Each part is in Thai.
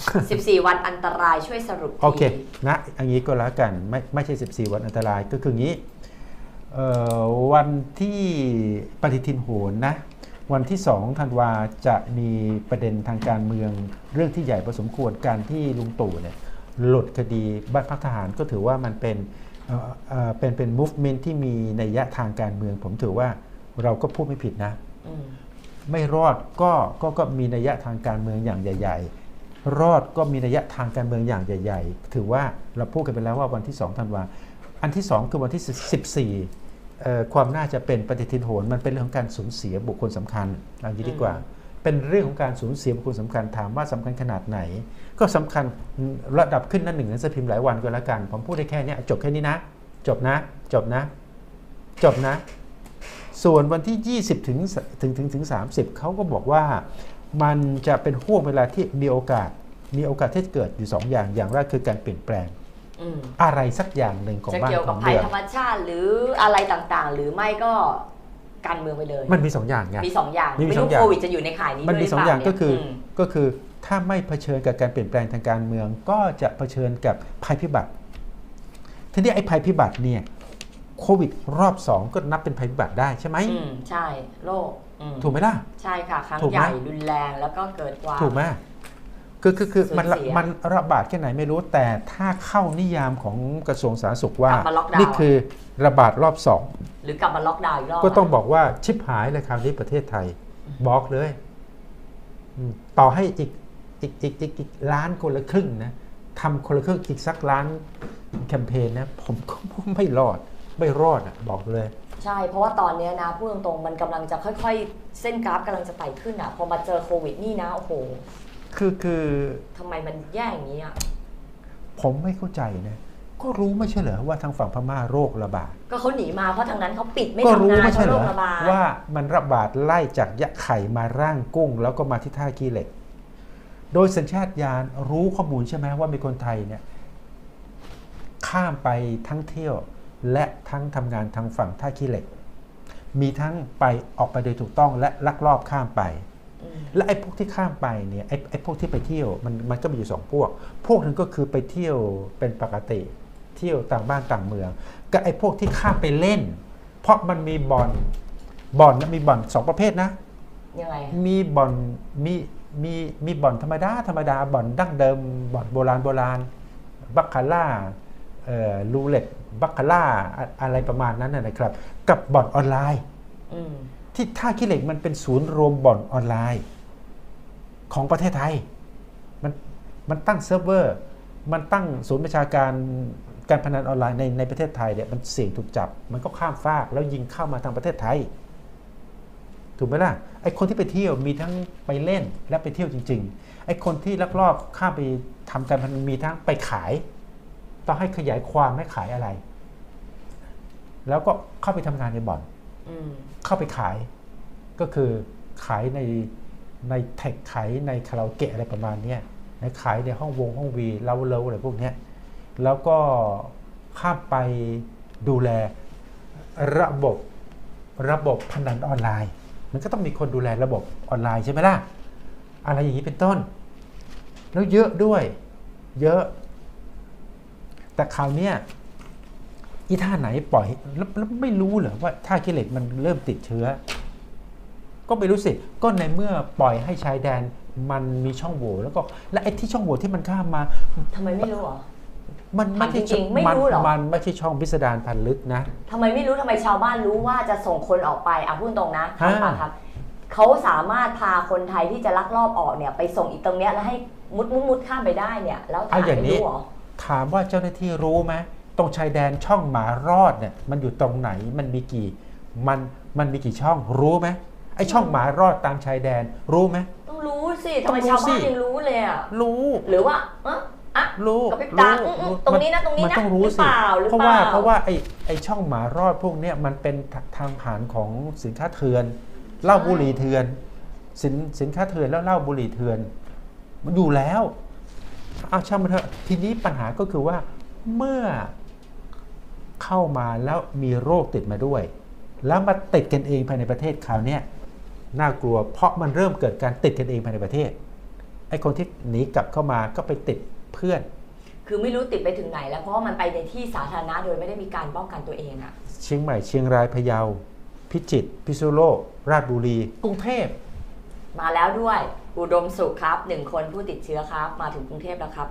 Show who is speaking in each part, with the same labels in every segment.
Speaker 1: 14 วันอันตรายช่วยสรุปที
Speaker 2: โอเคนะอย่างนี้ก็แล้วกันไม่ไม่ใช่ 14 วันอันตรายก็คืองี้เอ่อวันที่ปฏิทินโหนนะวันที่2ธันวาจะมีประเด็นทางการเมืองเรื่องที่ใหญ่พอสมควรการที่ลุงตู่เนี่ยหลุดคดีบ้านพักทหารก็ถือว่ามันเป็นเอ่อเอ่อเป็นเป็น movement ที่มีนัยยะทางการเมือง ผมถือว่าเราก็พูดไม่ผิดนะ
Speaker 1: อืม
Speaker 2: ไม่รอดก็ก็ก็มีนัยยะทางการเมืองอย่างใหญ่ ๆ รอดก็มีนัยยะทางการเมืองอย่างใหญ่ ๆ ถือว่าเราพูดกันไปแล้วว่าวันที่2ธันวาอันที่ 2 คือวันที่ 14เอ่อความน่าจะเป็นปฏิทินโหนมันเป็นเรื่องของการสูญเสียบุคคลสำคัญเอาอย่างนี้ดีกว่า เป็นเรื่องของการสูญเสียบุคคลสำคัญถามว่าสำคัญขนาดไหน ก็สำคัญระดับขึ้นหนั่นหนึ่งหนังสือพิมพ์หลายวันก็แล้วกัน ผมพูดได้แค่เนี้ยจบแค่นี้นะ จบนะ จบนะ จบนะ ส่วนวันที่ 20 ถึงถึงถึงถึง30เขาก็บอกว่า มันจะเป็นห่วงเวลาที่มีโอกาส มีโอกาสที่จะเกิดอยู่ 2 อย่าง อย่างแรกคือการเปลี่ยนแปลง
Speaker 1: อืม
Speaker 2: อะไรสักอย่างหนึ่งของ
Speaker 1: จะ
Speaker 2: บ้าน
Speaker 1: เกี่ยว
Speaker 2: ข
Speaker 1: กับ
Speaker 2: อง
Speaker 1: ภัย
Speaker 2: เมือง
Speaker 1: ธรรมชาติหรืออะไรต่างๆ หรือไม่ก็การเมืองไปเลย
Speaker 2: มันมี 2 อย่างไง
Speaker 1: มีสองอย่าง
Speaker 2: มี
Speaker 1: ไม่
Speaker 2: สอ
Speaker 1: รู้
Speaker 2: งอย่าง
Speaker 1: โควิดจะอยู่ในข่ายนี้
Speaker 2: มันมี
Speaker 1: ด้วย
Speaker 2: สอง
Speaker 1: หรื
Speaker 2: อย่าง
Speaker 1: เป
Speaker 2: ก็
Speaker 1: ล่
Speaker 2: คือ
Speaker 1: ม
Speaker 2: ก็คือถ้าไม่เผชิญกับการเปลี่ยนแปลงทางการเมือง ก็จะเผชิญกับภัยพิบัติ ทีนี้ไอ้ภัยพิบัติเนี่ยโควิดรอบ 2 ก็นับเป็นภัยพิบัติได้ใช่ไหม
Speaker 1: อืมใช่โรคอืม
Speaker 2: ถูกไหมล่ะ
Speaker 1: ใช่ค่ะ ครั้ง
Speaker 2: ถูกไหม
Speaker 1: ใหญ่รุนแรงแล้วก็เกิดความ
Speaker 2: ถูกไหมคือคือคือ
Speaker 1: สูญ
Speaker 2: มัน
Speaker 1: เสีย
Speaker 2: มันระบาดแค่ไหนไม่รู้แต่ถ้าเข้านิยามของกระทรวงสาธารณสุขว่า
Speaker 1: กลับมาล็อกดาวน์
Speaker 2: นี่คือระบาดรอบสอง
Speaker 1: หรือกลับมาล็อกดาวน์อีกรอบ
Speaker 2: ก็ต้องบอกว่าชิบหายเลยคราวนี้ประเทศไทยบอกเลยอืมต่อให้อีกอีกอีกอีกอีกล้านคนละครึ่งนะทำคนละครึ่งอีกสักล้านแคมเปญนะผมก็ไม่รอดไม่รอดอะบอกเลย
Speaker 1: ใช่ เพราะว่าตอนเนี้ยนะพูดตรงๆมันกำลังจะค่อยๆ เส้นกราฟกำลังจะไต่ขึ้นอะ พอมาเจอโควิดนี่นะ โอ้โห
Speaker 2: คือคือ
Speaker 1: ทำไมมันแย่อย่างนี้อะ
Speaker 2: ผมไม่เข้าใจนะ ก็รู้ไม่ใช่เหรอว่าทางฝั่งพม่าโรคระบาด
Speaker 1: ก็เขาหนีมาเพราะทางนั้นเขาปิดไม่
Speaker 2: ก็รู้
Speaker 1: ทำงาน
Speaker 2: ไม่
Speaker 1: เพ
Speaker 2: ใช่
Speaker 1: ราะ
Speaker 2: เหรอ
Speaker 1: โรคระบาด
Speaker 2: ว่ามันระบาดไล่จากยะไข่มาร่างกุ้ง แล้วก็มาที่ท่าขี้เหล็ก โดยสัญชาตญาณรู้ข้อมูลใช่ไหมว่ามีคนไทยเนี่ยข้ามไปทั้งเที่ยว และทั้งทำงานทางฝั่งท่าขี้เหล็ก มีทั้งไปออกไปโดยถูกต้องและลักลอบข้ามไป
Speaker 1: อืม
Speaker 2: และไอ้พวกที่ข้ามไปเนี่ยไอ้ไอ้พวกที่ไปเที่ยวมันมันก็มีอยู่สองพวก พวกหนึงก็คือไปเที่ยวเป็นปกติ เที่ยวต่างบ้านต่างเมืองกับไอ้พวกที่ข้ามไปเล่น เพราะมันมีบ่อนบ่อนนะมีบ่อนสองประเภทนะ
Speaker 1: ยังไง
Speaker 2: มีบ่อนมีมีมีบ่อนธรรมดาธรรมดาบ่อนดั้งเดิมบ่อนโบราณโบราณบัคคาร่าเอ่อรูเล็ต บัคคาร่าอะอะไรประมาณนั้นนะนะครับ กับบ่อนออนไลน์
Speaker 1: อืม
Speaker 2: ที่ท่าขี้เหล็กมันเป็นศูนย์รวมบ่อนออนไลน์ ของประเทศไทย มันมันตั้งเซิร์ฟเวอร์ มันตั้งศูนย์ประชาการการพนันออนไลน์ในในประเทศไทยเนี่ยมันเสี่ยงถูกจับ มันก็ข้ามฟากแล้วยิงเข้ามาทางประเทศไทย ถูกไหมล่ะไอคนที่ไปเที่ยวมีทั้งไปเล่นและไปเที่ยวจริง ๆ ไอคนที่ลักลอบข้ามไปทำการพนันมีทั้งไปขาย ต้องให้ขยายความให้ขายอะไร แล้วก็เข้าไปทำงานในบ่อน
Speaker 1: อืม
Speaker 2: เข้าไปขาย ก็คือขายในในเทคขายในคาราโอเกะอะไรประมาณเนี้ยในขายในห้องวงห้องวีเล้าเล้าอะไรพวกเนี้ยแล้วก็ข้ามไปดูแลระบบระบบพนันออนไลน์ มันก็ต้องมีคนดูแลระบบออนไลน์ใช่ไหมล่ะ อะไรอย่างนี้เป็นต้น แล้วเยอะด้วย เยอะ แต่คราวเนี้ย อีท่าไหนปล่อยแล้วแล้วไม่รู้เหรอว่าท่าขี้เหล็กมันเริ่มติดเชื้อ ก็ไม่รู้สิก็ในเมื่อปล่อยให้ชายแดนมันมีช่องโหว่แล้วก็และไอ้ที่ช่องโหว่ที่มันข้ามมา
Speaker 1: ทำไมไม่รู้เหรอ
Speaker 2: มันไม่ใช่
Speaker 1: ถามจริงๆไม่รู้เหรอ
Speaker 2: นมันไม่ใช่ช่องพิสดารพันลึกนะ
Speaker 1: ทำไมไม่รู้ทำไมชาวบ้านรู้ว่าจะส่งคนออกไปอะพูดตรงนะ
Speaker 2: ฮะ
Speaker 1: ทางปากครับเขาสามารถพาคนไทยที่จะลักลอบออกเนี่ยไปส่งอีกตรงเนี้ยแล้วให้มุดมุดมุดข้ามไปได้เนี่ย แล้วทหารไม่รู้เหรอ
Speaker 2: ถามว่าเจ้าหน้าที่รู้ไหม ตรงชายแดนช่องหมารอดเนี่ยมันอยู่ตรงไหนมันมีกี่มันมันมีกี่ช่องรู้ไหมไอ้ช่องหมารอดตามชายแดนรู้ไหม
Speaker 1: ต้องรู้สิทำ
Speaker 2: ต้อง
Speaker 1: ไม
Speaker 2: รู้
Speaker 1: ชาวบ้าน
Speaker 2: สิ
Speaker 1: ยังรู้เลยอะ
Speaker 2: รู้
Speaker 1: หรือว่าเอะอะ
Speaker 2: รู้
Speaker 1: กระพริบตาอื้ออื้อตรงนี้นะตรงนี้นะ
Speaker 2: มันต้องรู้
Speaker 1: หรือ
Speaker 2: สิ
Speaker 1: เปล่าหรือ
Speaker 2: เพราะว่า
Speaker 1: เปล่า
Speaker 2: เพราะว่าไอ้ไอ้ช่องหมารอดพวกเนี้ยมันเป็นทางผ่านของสินค้าเถื่อนเหล้าบุหรี่เถื่อน สินสินค้าเถื่อนแล้วเหล้าบุหรี่เถื่อน มันอยู่แล้วเอาช่างมันเถอะทีนี้ปัญหาก็คือว่าเมื่อ เข้ามาแล้วมีโรคติดมาด้วย แล้วมาติดกันเองภายในประเทศคราวเนี้ยน่ากลัวเพราะมันเริ่มเกิดการติดกันเองภายในประเทศไอ้คนที่หนีกลับเข้ามาก็ไปติดเพื่อน
Speaker 1: คือไม่รู้ติดไปถึงไหนแล้วเพราะว่ามันไปในที่สาธารณะโดยไม่ได้มีการป้องกันตัวเองอะ
Speaker 2: เชียงใหม่เชียงรายพะเยา พิจิตรพิษณุโลก ราชบุรี กรุงเทพ
Speaker 1: มาแล้วด้วย อุดมสุขครับหนึ่งคนผู้ติดเชื้อครับ มาถึงกรุงเทพแล้วครับ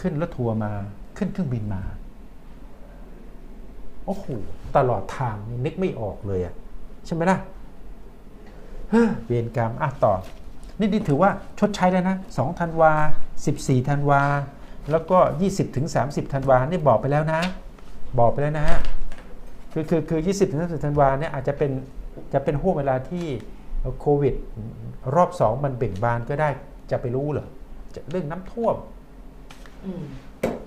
Speaker 2: ขึ้นรถทัวร์มาขึ้นเครื่องบินมาโอ้โหตลอดทางนึกไม่ออกเลยอะใช่ไหมล่ะเฮ้อเวรกรรมอะต่อ นี่นี่ถือว่าชดใช้แล้วนะ2ธันวา14ธันวา แล้วก็ 20ถึง30ธันวานี่บอกไปแล้วนะ บอกไปแล้วนะฮะคือคือคือ 20ถึง30ธันวาเนี่ยอาจจะเป็นจะเป็นห่วงเวลาที่โควิด รอบ2มันเบ่งบานก็ได้จะไปรู้เหรอเรื่องน้ำท่ว
Speaker 1: ม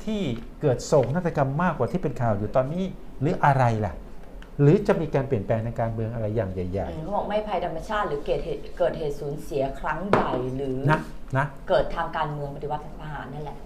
Speaker 2: ที่เกิดโศกนาฏกรรมมากกว่าที่เป็นข่าวอยู่ตอนนี้หรืออะไรล่ะ หรือจะมีการเปลี่ยนแปลงในการเมืองอะไรอย่างใหญ่
Speaker 1: เขาบอกไม่ภัยธรรมชาติ หรือเกิดเหตุเกิดเหตุสูญเสียครั้งใหญ่หรือ
Speaker 2: ๆนะนะ
Speaker 1: เกิดทางการเมืองปฏิวัติทหารนั่นแหละ